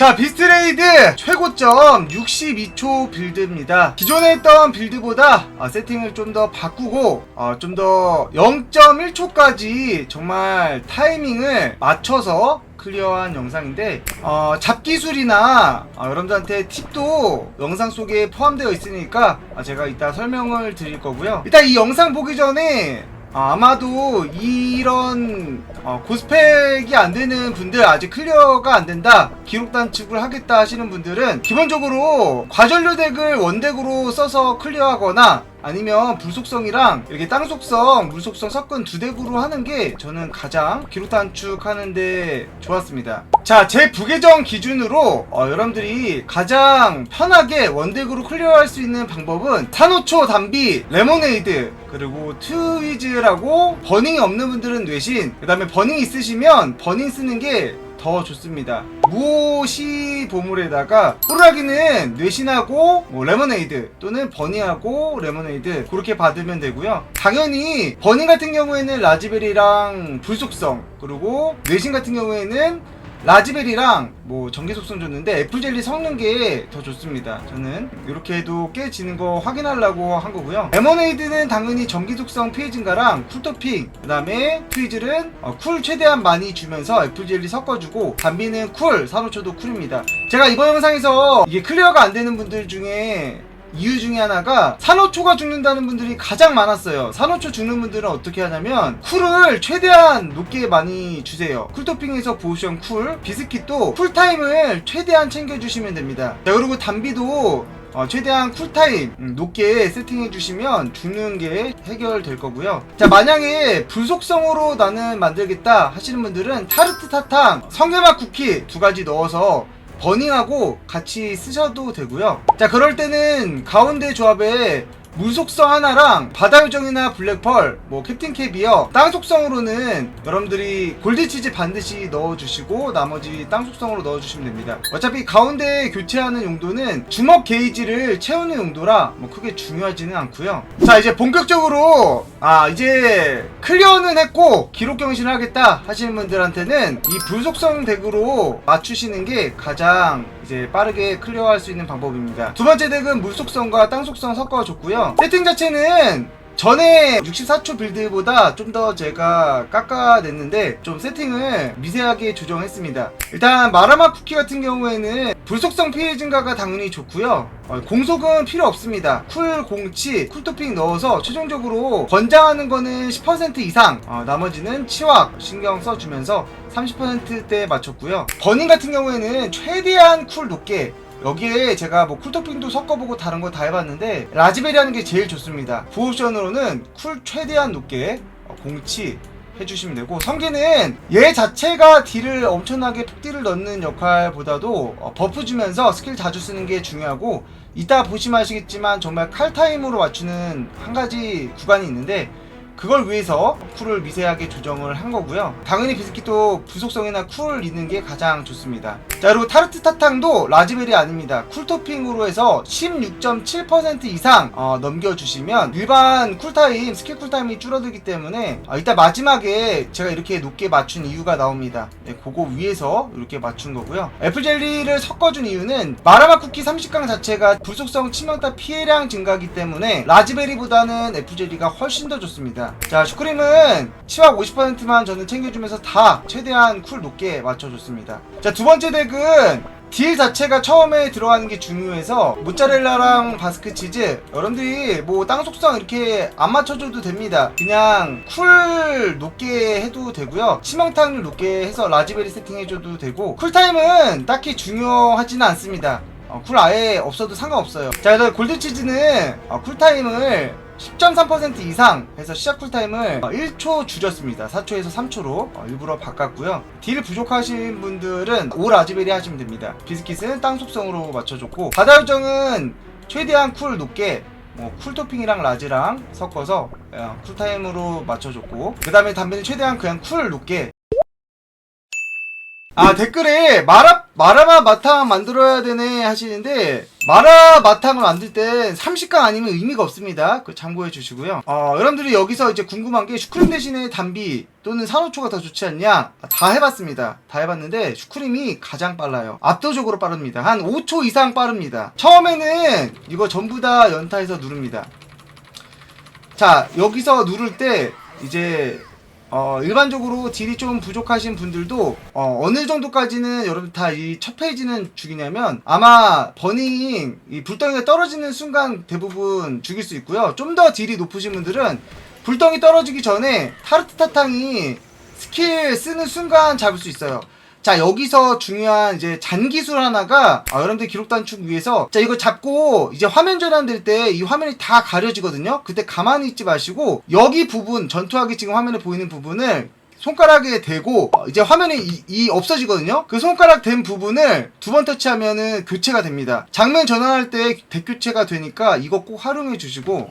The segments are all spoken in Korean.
자 비스트레이드 최고점 62초 빌드입니다. 기존에 했던 빌드보다 아, 세팅을 좀 더 바꾸고 어, 좀 더 0.1초까지 정말 타이밍을 맞춰서 클리어한 영상인데 어, 잡기술이나 어, 여러분들한테 팁도 영상 속에 포함되어 있으니까 아, 제가 이따 설명을 드릴 거고요. 일단 이 영상 보기 전에 아, 아마도 이런 어, 고스펙이 안 되는 분들 아직 클리어가 안 된다 기록 단축을 하겠다 하시는 분들은 기본적으로 과전류 덱을 원덱으로 써서 클리어하거나 아니면 불속성이랑 이렇게 땅 속성, 물 속성 섞은 두 덱으로 하는 게 저는 가장 기록 단축하는데 좋았습니다. 자, 제 부계정 기준으로 어, 여러분들이 가장 편하게 원덱으로 클리어할 수 있는 방법은 산호초, 담비, 레모네이드 그리고 트위즈라고 버닝이 없는 분들은 뇌신 그 다음에 버닝 있으시면 버닝 쓰는 게 더 좋습니다. 무시 보물에다가 호루라기는 뇌신하고 뭐 레모네이드 또는 버닝하고 레모네이드 그렇게 받으면 되고요. 당연히 버닝 같은 경우에는 라즈베리랑 불속성 그리고 뇌신 같은 경우에는 라즈베리랑 뭐 전기 속성 줬는데 애플젤리 섞는 게더 좋습니다. 저는 이렇게 해도 깨지는 거 확인하려고 한 거고요. 레모네이드는 당연히 전기 속성 피해 증가랑 쿨토핑 그 다음에 트위즐은 어, 쿨 최대한 많이 주면서 애플젤리 섞어주고 담비는 쿨 산호초도 쿨입니다. 제가 이번 영상에서 이게 클리어가 안 되는 분들 중에 이유 중에 하나가 산호초가 죽는다는 분들이 가장 많았어요. 산호초 죽는 분들은 어떻게 하냐면 쿨을 최대한 높게 많이 주세요. 쿨토핑에서 보션 쿨, 비스킷도 쿨타임을 최대한 챙겨주시면 됩니다. 자 그리고 담비도 어, 최대한 쿨타임 음, 높게 세팅해 주시면 죽는 게 해결될 거고요. 자 만약에 불속성으로 나는 만들겠다 하시는 분들은 타르트 사탕, 성게맛 쿠키 두 가지 넣어서 버닝하고 같이 쓰셔도 되고요. 자, 그럴 때는 가운데 조합에 물속성 하나랑 바다요정이나 블랙펄, 뭐 캡틴 캐비어, 땅 속성으로는 여러분들이 골드치즈 반드시 넣어주시고 나머지 땅 속성으로 넣어주시면 됩니다. 어차피 가운데 교체하는 용도는 주먹 게이지를 채우는 용도라 뭐 크게 중요하지는 않고요. 자 이제 본격적으로 아 이제 클리어는 했고 기록 경신을 하겠다 하시는 분들한테는 이 불속성 덱으로 맞추시는 게 가장 이제 빠르게 클리어할 수 있는 방법입니다. 두 번째 덱은 물 속성과 땅 속성 섞어줬고요. 세팅 자체는 전에 64초 빌드보다 좀 더 제가 깎아냈는데 좀 세팅을 미세하게 조정했습니다. 일단 마라마 쿠키 같은 경우에는 불속성 피해 증가가 당연히 좋고요. 어, 공속은 필요 없습니다. 쿨 공치, 쿨토핑 넣어서 최종적으로 권장하는 거는 10% 이상, 어, 나머지는 치확 신경 써주면서 30%대 맞췄고요. 버닝 같은 경우에는 최대한 쿨 높게 여기에 제가 뭐 쿨토핑도 섞어보고 다른 거 다 해봤는데 라즈베리 하는 게 제일 좋습니다. 부옵션으로는 쿨 최대한 높게 어, 공치 해주시면 되고 성기는 얘 자체가 딜을 엄청나게 폭딜을 넣는 역할보다도 어, 버프 주면서 스킬 자주 쓰는 게 중요하고 이따 보시면 아시겠지만 정말 칼타임으로 맞추는 한 가지 구간이 있는데 그걸 위해서 쿨을 미세하게 조정을 한 거고요. 당연히 비스킷도 부속성이나 쿨 있는 게 가장 좋습니다. 자 그리고 타르트 타탕도 라즈베리 아닙니다. 쿨 토핑으로 해서 16.7% 이상 어, 넘겨주시면 일반 쿨타임 스킬 쿨타임이 줄어들기 때문에 아, 이따 마지막에 제가 이렇게 높게 맞춘 이유가 나옵니다. 네, 그거 위에서 이렇게 맞춘 거고요. 애플젤리를 섞어준 이유는 마라마 쿠키 30강 자체가 불속성 치명타 피해량 증가기 때문에 라즈베리보다는 애플젤리가 훨씬 더 좋습니다. 자 슈크림은 치약 50%만 저는 챙겨주면서 다 최대한 쿨 높게 맞춰줬습니다. 자 두 번째 덱은 딜 자체가 처음에 들어가는 게 중요해서 모짜렐라랑 바스크 치즈 여러분들이 뭐 땅 속성 이렇게 안 맞춰줘도 됩니다. 그냥 쿨 높게 해도 되고요. 치명타율 높게 해서 라즈베리 세팅해줘도 되고 쿨타임은 딱히 중요하지는 않습니다. 어, 쿨 아예 없어도 상관없어요. 자 그래서 골드치즈는 어, 쿨타임을 10.3% 이상 해서 시작 쿨타임을 1초 줄였습니다. 4초에서 3초로 어, 일부러 바꿨고요. 딜 부족하신 분들은 올 아즈베리 하시면 됩니다. 비스킷은 땅 속성으로 맞춰줬고 바다 요정은 최대한 쿨 높게 뭐 쿨토핑이랑 라즈랑 섞어서 어, 쿨타임으로 맞춰줬고 그 다음에 담배는 최대한 그냥 쿨 높게 아 댓글에 마라 마라마 마탕 만들어야 되네 하시는데 마라 마탕을 만들 땐 30강 아니면 의미가 없습니다. 그 참고해 주시고요. 어, 여러분들이 여기서 이제 궁금한 게 슈크림 대신에 단비 또는 산호초가 더 좋지 않냐? 아, 다 해봤습니다. 다 해봤는데 슈크림이 가장 빨라요. 압도적으로 빠릅니다. 한 5초 이상 빠릅니다. 처음에는 이거 전부 다 연타해서 누릅니다. 자 여기서 누를 때 이제 어, 일반적으로 딜이 좀 부족하신 분들도 어, 어느 정도까지는 여러분 다 이 첫 페이지는 죽이냐면 아마 버닝 이 불덩이가 떨어지는 순간 대부분 죽일 수 있고요. 좀 더 딜이 높으신 분들은 불덩이 떨어지기 전에 타르트 타탕이 스킬 쓰는 순간 잡을 수 있어요. 자 여기서 중요한 이제 잔기술 하나가 아, 여러분들 기록 단축 위해서 자 이거 잡고 이제 화면 전환될 때 이 화면이 다 가려지거든요. 그때 가만히 있지 마시고 여기 부분 전투하기 지금 화면에 보이는 부분을 손가락에 대고 어, 이제 화면이 이, 이 없어지거든요. 그 손가락 된 부분을 두 번 터치하면은 교체가 됩니다. 장면 전환할 때 대교체가 되니까 이거 꼭 활용해 주시고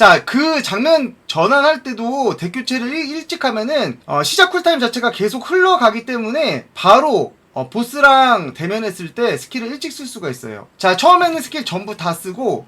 자, 그 장면 전환할 때도 대교체를 일, 일찍 하면은 어, 시작 쿨타임 자체가 계속 흘러가기 때문에 바로 어, 보스랑 대면했을 때 스킬을 일찍 쓸 수가 있어요. 자, 처음에는 스킬 전부 다 쓰고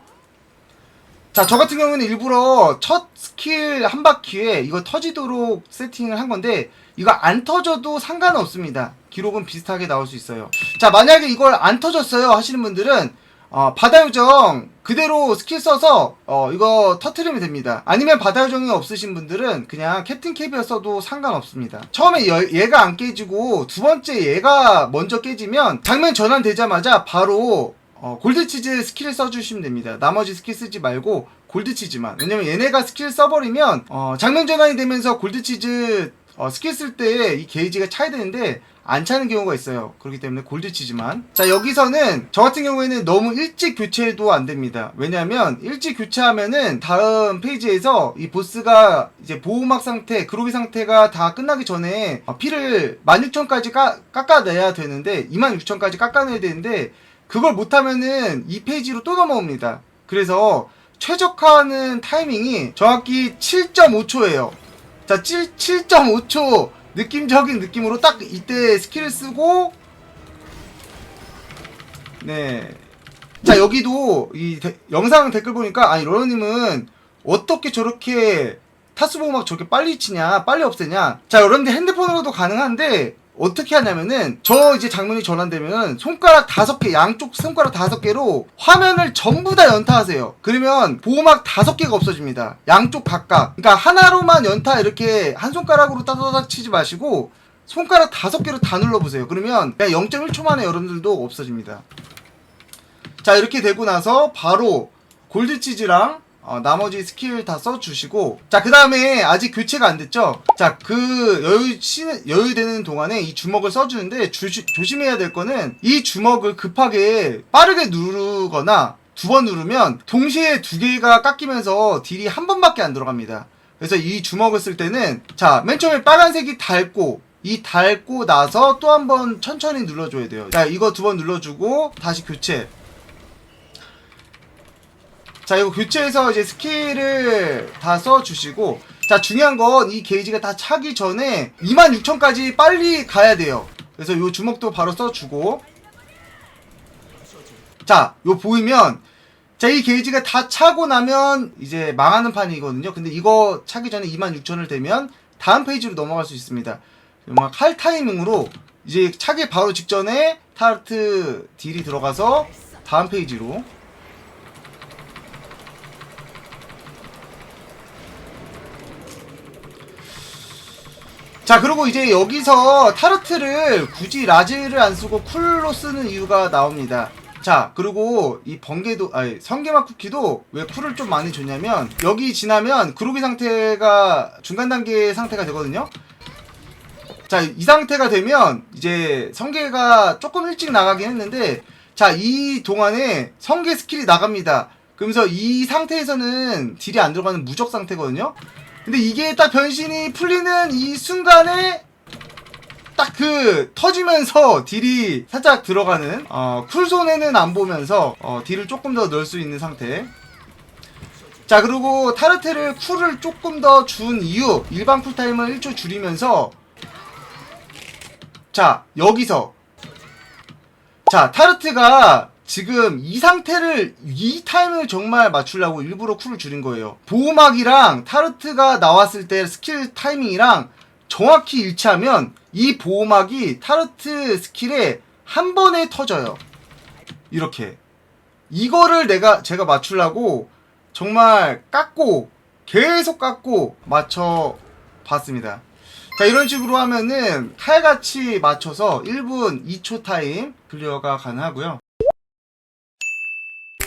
자, 저 같은 경우는 일부러 첫 스킬 한 바퀴에 이거 터지도록 세팅을 한 건데 이거 안 터져도 상관은 없습니다. 기록은 비슷하게 나올 수 있어요. 자, 만약에 이걸 안 터졌어요 하시는 분들은 어, 바다 요정 그대로 스킬 써서 어, 이거 터트리면 됩니다. 아니면 바다 요정이 없으신 분들은 그냥 캡틴 캡이어 써도 상관없습니다. 처음에 여- 얘가 안 깨지고 두 번째 얘가 먼저 깨지면 장면 전환되자마자 바로 어, 골드치즈 스킬을 써주시면 됩니다. 나머지 스킬 쓰지 말고 골드치즈만. 왜냐면 얘네가 스킬 써버리면 어, 장면 전환이 되면서 골드치즈 어, 스킬 쓸 때 이 게이지가 차야 되는데 안 차는 경우가 있어요. 그렇기 때문에 골드치즈만. 자, 여기서는 저 같은 경우에는 너무 일찍 교체도 안 됩니다. 왜냐면 일찍 교체하면은 다음 페이지에서 이 보스가 이제 보호막 상태, 그로기 상태가 다 끝나기 전에 어, 피를 16,000까지 깎아내야 되는데 26,000까지 깎아내야 되는데 그걸 못하면은 이 페이지로 또 넘어옵니다. 그래서 최적화하는 타이밍이 정확히 7.5초예요. 자, 7, 7.5초 느낌적인 느낌으로 딱 이때 스킬을 쓰고 네. 자, 여기도 이 데- 영상 댓글 보니까 아니 로로님은 어떻게 저렇게 타수보호막 저렇게 빨리 치냐, 빨리 없애냐. 자, 여러분들 핸드폰으로도 가능한데 어떻게 하냐면은 저 이제 장면이 전환되면은 손가락 다섯 개 양쪽 손가락 다섯 개로 화면을 전부 다 연타하세요. 그러면 보호막 다섯 개가 없어집니다. 양쪽 각각. 그러니까 하나로만 연타 이렇게 한 손가락으로 따다닥 치지 마시고 손가락 다섯 개로 다 눌러보세요. 그러면 그냥 0.1초 만에 여러분들도 없어집니다. 자 이렇게 되고 나서 바로 골드치즈랑 어, 나머지 스킬 다 써주시고. 자 그 다음에 아직 교체가 안 됐죠? 자 그 여유 시 여유 되는 동안에 이 주먹을 써주는데 주, 조심해야 될 거는 이 주먹을 급하게 빠르게 누르거나 두 번 누르면 동시에 두 개가 깎이면서 딜이 한 번밖에 안 들어갑니다. 그래서 이 주먹을 쓸 때는 자 맨 처음에 빨간색이 닳고 이 닳고 나서 또 한 번 천천히 눌러줘야 돼요. 자 이거 두 번 눌러주고 다시 교체 자 이거 교체해서 이제 스킬을 다 써주시고. 자 중요한 건 이 게이지가 다 차기 전에 26,000까지 빨리 가야 돼요. 그래서 요 주먹도 바로 써주고. 자 요 보이면 자 이 게이지가 다 차고 나면 이제 망하는 판이거든요. 근데 이거 차기 전에 26,000을 되면 다음 페이지로 넘어갈 수 있습니다. 막 할 타이밍으로 이제 차기 바로 직전에 타르트 딜이 들어가서 다음 페이지로 자 그리고 이제 여기서 타르트를 굳이 라즈를 안 쓰고 쿨로 쓰는 이유가 나옵니다. 자 그리고 이 번개도 아니 성게맛 쿠키도 왜 쿨을 좀 많이 줬냐면 여기 지나면 그로기 상태가 중간 단계 상태가 되거든요? 자 이 상태가 되면 이제 성게가 조금 일찍 나가긴 했는데 자 이 동안에 성게 스킬이 나갑니다. 그러면서 이 상태에서는 딜이 안 들어가는 무적 상태거든요 근데 이게 딱 변신이 풀리는 이 순간에 딱 그 터지면서 딜이 살짝 들어가는 어, 쿨손에는 안 보면서 어, 딜을 조금 더 넣을 수 있는 상태. 자 그리고 타르테를 쿨을 조금 더 준 이유 일반 쿨타임을 1초 줄이면서 자 여기서. 자 타르트가 지금 이 상태를 이 타임을 정말 맞추려고 일부러 쿨을 줄인 거예요 보호막이랑 타르트가 나왔을 때 스킬 타이밍이랑 정확히 일치하면 이 보호막이 타르트 스킬에 한 번에 터져요 이렇게 이거를 내가 제가 맞추려고 정말 깎고 계속 깎고 맞춰 봤습니다. 자 이런 식으로 하면은 칼같이 맞춰서 1분 2초 타임 클리어가 가능하고요.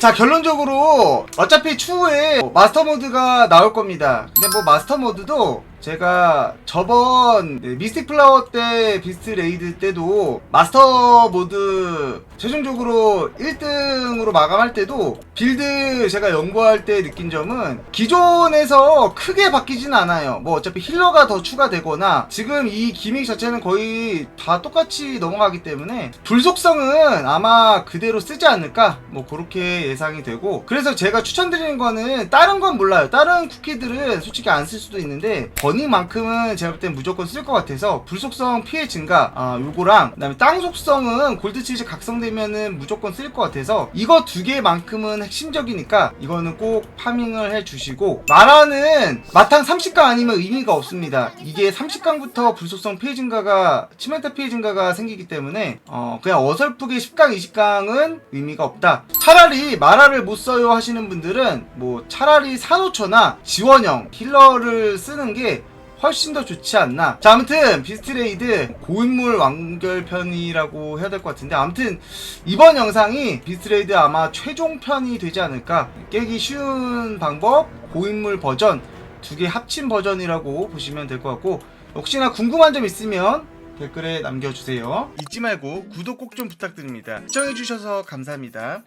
자 결론적으로 어차피 추후에 마스터 모드가 나올 겁니다. 근데 뭐 마스터 모드도 제가 저번 네, 미스틱 플라워 때 비스트 레이드 때도 마스터 모드 최종적으로 1등으로 마감할 때도 빌드 제가 연구할 때 느낀 점은 기존에서 크게 바뀌진 않아요. 뭐 어차피 힐러가 더 추가되거나 지금 이 기믹 자체는 거의 다 똑같이 넘어가기 때문에 불속성은 아마 그대로 쓰지 않을까 뭐 그렇게 예상이 되고 그래서 제가 추천드리는 거는 다른 건 몰라요. 다른 쿠키들은 솔직히 안 쓸 수도 있는데 버닝만큼은 제가 볼 땐 무조건 쓸 것 같아서 불속성 피해 증가 아 요거랑 그다음에 땅 속성은 골드 치즈 각성되면은 무조건 쓸 것 같아서 이거 두 개만큼은 핵심적이니까 이거는 꼭 파밍을 해 주시고 마라는 마탕 30강 아니면 의미가 없습니다. 이게 30강부터 불속성 피해 증가가 치명타 피해 증가가 생기기 때문에 어 그냥 어설프게 10강 20강은 의미가 없다. 차라리 마라를 못 써요 하시는 분들은 뭐 차라리 산호초나 지원형 힐러를 쓰는 게 훨씬 더 좋지 않나. 자, 아무튼 비스트레이드 고인물 완결편이라고 해야 될 것 같은데 아무튼 이번 영상이 비스트레이드 아마 최종 편이 되지 않을까. 깨기 쉬운 방법 고인물 버전 두 개 합친 버전이라고 보시면 될 것 같고 혹시나 궁금한 점 있으면 댓글에 남겨주세요. 잊지 말고 구독 꼭 좀 부탁드립니다. 시청해주셔서 감사합니다.